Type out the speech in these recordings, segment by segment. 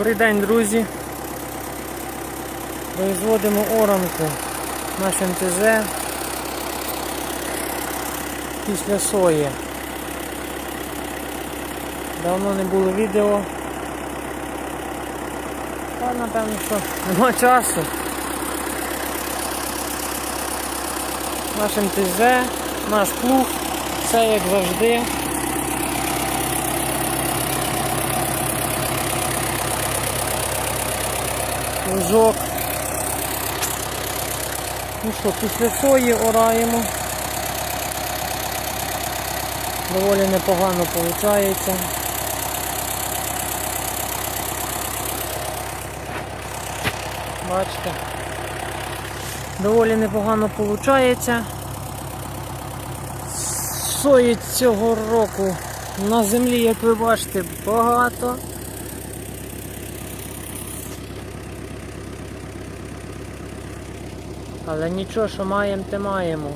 Добрий день, друзі. Производимо оранку наш МТЗ після сої. Давно не було відео. Та напевно, що нема часу. Наш МТЗ, наш плуг, все як завжди. Лужок. Ну що, після сої ораємо. Доволі непогано виходить. Бачите. Доволі непогано виходить. Сої цього року на землі, як ви бачите, багато. Але нічого, що маємо, те маємо.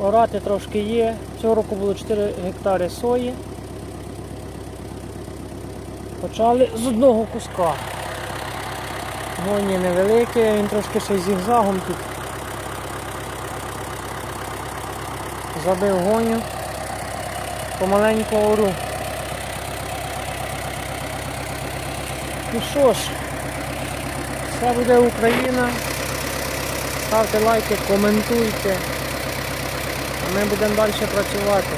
Орати трошки є. Цього року було 4 гектари сої. Почали з одного куска. Гоні невеликі, він трошки ще зігзагом тут. Забив гоню. Помаленьку ору. Ну що ж, все буде Україна. Ставте лайки, коментуйте. А ми будемо далі працювати.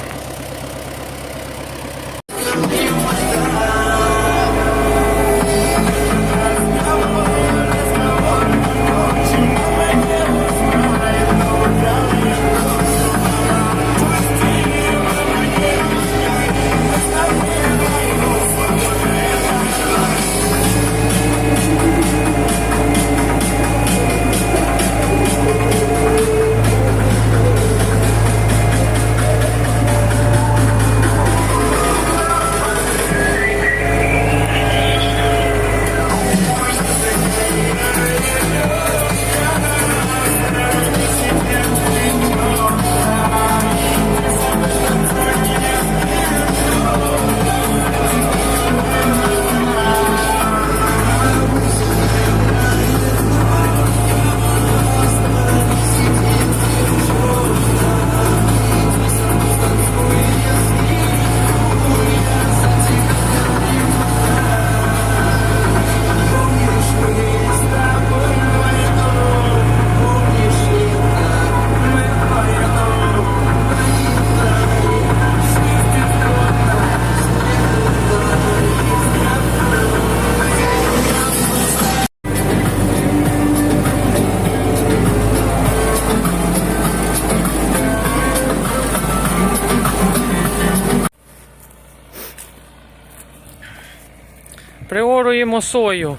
Приоруємо сою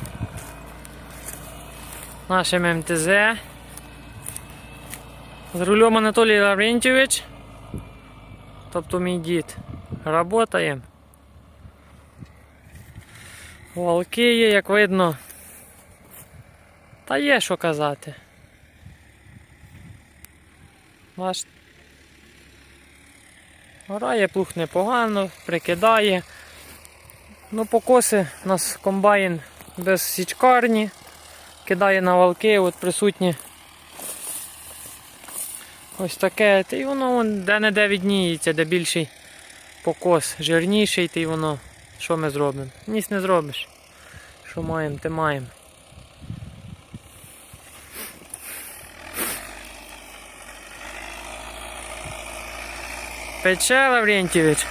нашим МТЗ. З рулем Анатолій Лаврентьович. Тобто мій дід. Работаємо. Волки є, як видно. Та є що казати. Ваш Грає плуг непогано, прикидає. Ну, покоси у нас комбайн без січкарні, кидає на валки, от присутні ось таке. Та й воно де-не-де відніється, де більший покос, жирніший, та й воно. Що ми зробимо? Ніс не зробиш. Що маємо, те маємо. Пече Лаврентьєвич.